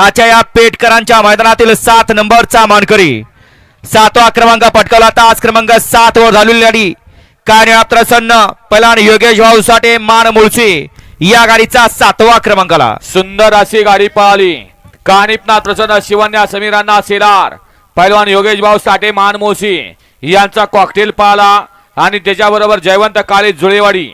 आजच्या या पेटकरांच्या मैदानातील सात नंबरचा मानकरी. सातवा क्रमांक पटकावला तास क्रमांक सात वर झालेली गाडी काय प्रसन्न पहिला योगेश भाऊ साठे मान मुळशी या गाडीचा सातवा क्रमांकाला. सुंदर अशी गाडी पळाली कानिपनाथ प्रसन्न शिवन्या समीरांना सेलार पैलवान योगेश भाऊ साठे मानमोशी यांचा कॉकटेल पळाला आणि त्याच्याबरोबर जयवंत काळे जुळेवाडी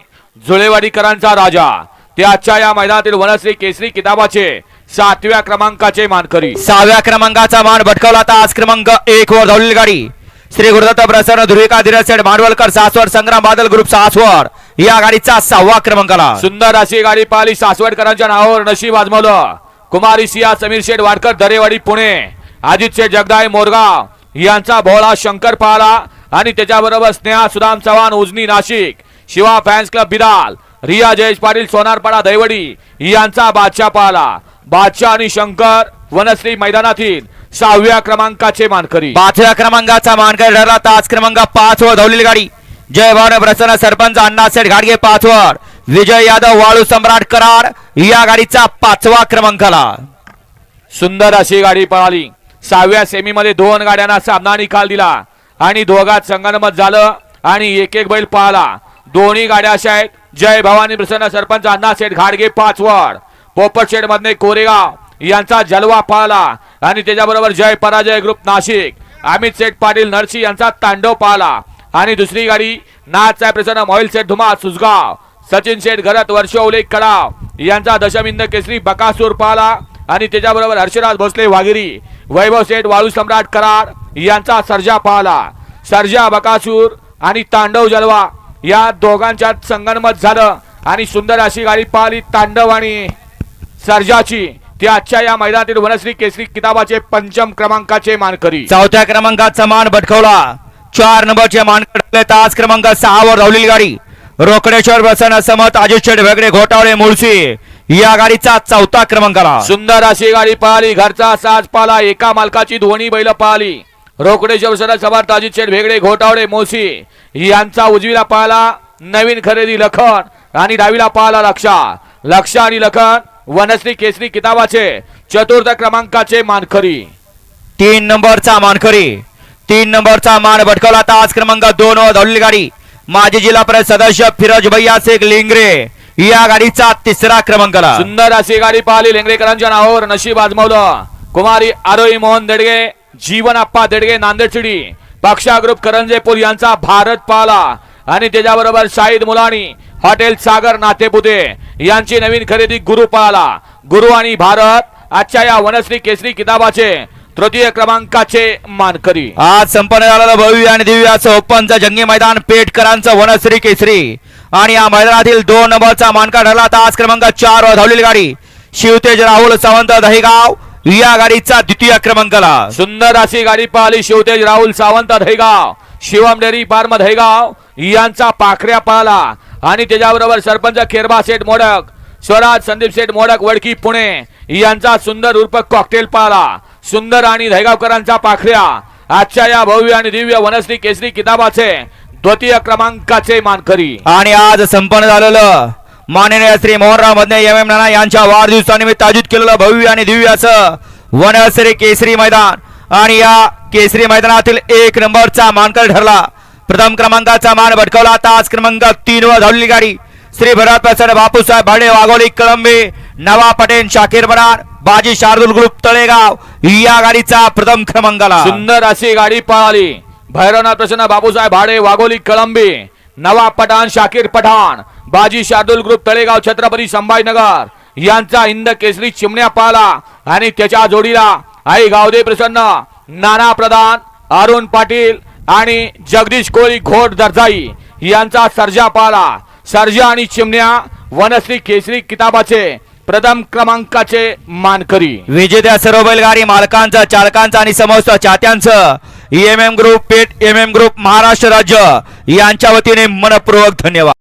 जुळेवाडीकरांचा राजा. ते आजच्या या मैदानातील वनश्री केसरी किताबाचे सातव्या क्रमांकाचे मानकरी. सहाव्या क्रमांकाचा मान भटकवला तास क्रमांक एक वर धावलेली गाडी. श्री गुरुदत्त प्रसन्न धुरिका धीरसेठ मांडवलकर सासवड संग्राम बादल ग्रुप सासवड या गाडीचा सहावा क्रमांकाला. सुंदर अशी गाडी पळाली सासवडकरांच्या नावावर नशीब आजमावलं कुमारी सिया समीर शेठ वाडकर दरेवाडी पुणे. अजित शेठ जगदाय मोरगाव यांचा भोळा शंकर पाला आणि त्याच्याबरोबर स्नेहा सुदाम चव्हाण उजनी नाशिक शिवा फॅन्स क्लब बिदाल रिया जयेश पाटील सोनारपाडा दैवडी यांचा बादशाह पाला बादशाह आणि शंकर वनश्री मैदानातील सहाव्या क्रमांकाचे मानकरी. पाचव्या क्रमांकाचा मानकरी ठरला. तास क्रमांक पाच वर धावलेली गाडी. जय भावना प्रसन्न सरपंच अण्णासेठ घाडगे पाच वर. विजय यादव वाळू सम्राट कराड या गाडीचा पाचवा क्रमांकाला. सुंदर अशी गाडी पळाली. सहाव्या सेमीमध्ये दोन गाड्यांना सामना निकाल दिला. आणि दोघात संगनमत झालं आणि एक एक बैल पळाला. दोन्ही गाड्या अशा आहेत. जय भवानी प्रसन्न सरपंच अण्णा शेठ घाडगे पाचवड पोपट मधने कोरेगाव. यांचा जलवा पळाला आणि त्याच्याबरोबर जय पराजय ग्रुप नाशिक. अमित शेठ पाटील नरसी यांचा तांडव पाहला. आणि दुसरी गाडी नाथ साहेब प्रसन्न मोहिल शेठ धुमा सुसगाव सचिन शेठ घरत वर्षवले कडाव. यांचा दशमिंद केसरी बकासूर पाहला. आणि त्याच्याबरोबर हर्षराज भोसले वागिरी वैभव सेठ वाळू सम्राट कराड यांचा सर्जा पाहला. सर्जा बकासूर आणि तांडव जलवा या दोघांच्यात संगणमत झालं. आणि सुंदर अशी गाडी पाहिली तांडव आणि सर्जाची ती आजच्या या मैदानातील वनश्री केसरी किताबाचे पंचम क्रमांकाचे मानकरी. चौथ्या क्रमांकाचा मान भटकवला. चार नंबरचे मानकडे तास क्रमांक सहा वर धावलेली गाडी. रोकडेश्वर प्रसन्न समत अजित शेठ वेगळे घोटावळे मुळशी. या गाडीचा चौथा क्रमांकाला. सुंदर अशी गाडी पाहिली. घरचा साज पाला एका मालकाची दोन्ही बैल पाहिली. रोकडेश्वर सरळ समर्थ अजित शेठ भेगडे घोटावडे मोसी यांचा उजवीला पाहला नवीन खरेदी लखन आणि डावीला पाहला लक्षा. लक्षा आणि लखन वनश्री केसरी किताबाचे चतुर्थ क्रमांकाचे मानकरी. तीन नंबरचा मानकरी. तीन नंबरचा मान भटकवला तास क्रमांक दोन वर धावलेली गाडी. माजी जिल्हा परिषद सदस्य फिरोज भैया शेख लिंगरे या गाडीचा तिसरा क्रमांकाला. सुंदर अशी गाडी पाहिली लेंगरेकरांच्या नावावर नशीब आजमावलं. कुमारी आरोही मोहन देडगे जीवन आप्पा देडगे नांदेड पक्षा ग्रुप करंजेपूर यांचा भारत पाला आणि त्याच्याबरोबर शाहीद मुलानी हॉटेल सागर नातेपुते. यांची नवीन खरेदी गुरु पाला गुरु आणि भारत आजच्या या वनश्री केसरी किताबाचे तृतीय क्रमांकाचे मानकरी. आज संपन्न झालेलं भव्य आणि दिव्य असं ओपनचं जंगी मैदान पेटकरांचं वनश्री केसरी. आणि या मैदानातील दोन नंबरचा मानका ठरला तास क्रमांक चार वर धावलेली गाडी. शिवतेज राहुल सावंत दहेगाव या गाडीचा द्वितीय क्रमांकाला. सुंदर अशी गाडी पाहिली शिवतेज राहुल सावंत धैगाव शिवम डेअरी फार्म धैगाव यांचा पाखऱ्या पाहला. आणि त्याच्याबरोबर सरपंच खेरबा शेठ मोडक स्वराज संदीप शेठ मोडक वडकी पुणे यांचा सुंदर उर्फ कॉकटेल पाला सुंदर आणि धैगावकरांचा पाखऱ्या आजच्या या भव्य आणि दिव्य वनश्री केसरी किताबाचे द्वितीय क्रमांकाचे मानकरी. आणि आज संपन्न झालेलं माननीय श्री मोहनराव मधने एम एम नाना यांच्या वाढदिवसानिमित्त आयोजित केलेलं भव्य आणि दिव्य असं वनश्री केसरी मैदान. आणि या केसरी मैदानातील एक नंबरचा मानकर ठरला. प्रथम क्रमांकाचा मान भटकवला. तास क्रमांक तीन वर धावलेली गाडी. श्री भरत प्रसन्न बापूसाहेब भाडे वाघोली कळंबे नवा पटेल शाकीर बरार बाजी शार्दुल ग्रुप तळेगाव. या गाडीचा प्रथम क्रमांकाला. सुंदर अशी गाडी पळाली. भैरवनाथ प्रसन्न बाबूसाहेब भाडे वाघोली कळंबी नवाब पठाण शाकीर पठाण बाजी शार्दुल ग्रुप तळेगाव छत्रपती संभाजीनगर. यांचा हिंद केसरी चिमण्या पळाला आणि त्याच्या जोडीला आई गावदे प्रसन्न नाना प्रधान अरुण पाटील आणि जगदीश कोळी घोट दर्जाई यांचा सर्जा पाला. सर्जा आणि चिमण्या वनश्री केसरी किताबाचे प्रथम क्रमांकाचे मानकरी. विजेत्या सर्व बैलगाडी मालकांचं चालकांचं आणि समस्त चाहत्यांचं एम एम ग्रुप पेट एम एम ग्रुप महाराष्ट्र राज्य यांच्या वतीने मनपूर्वक धन्यवाद.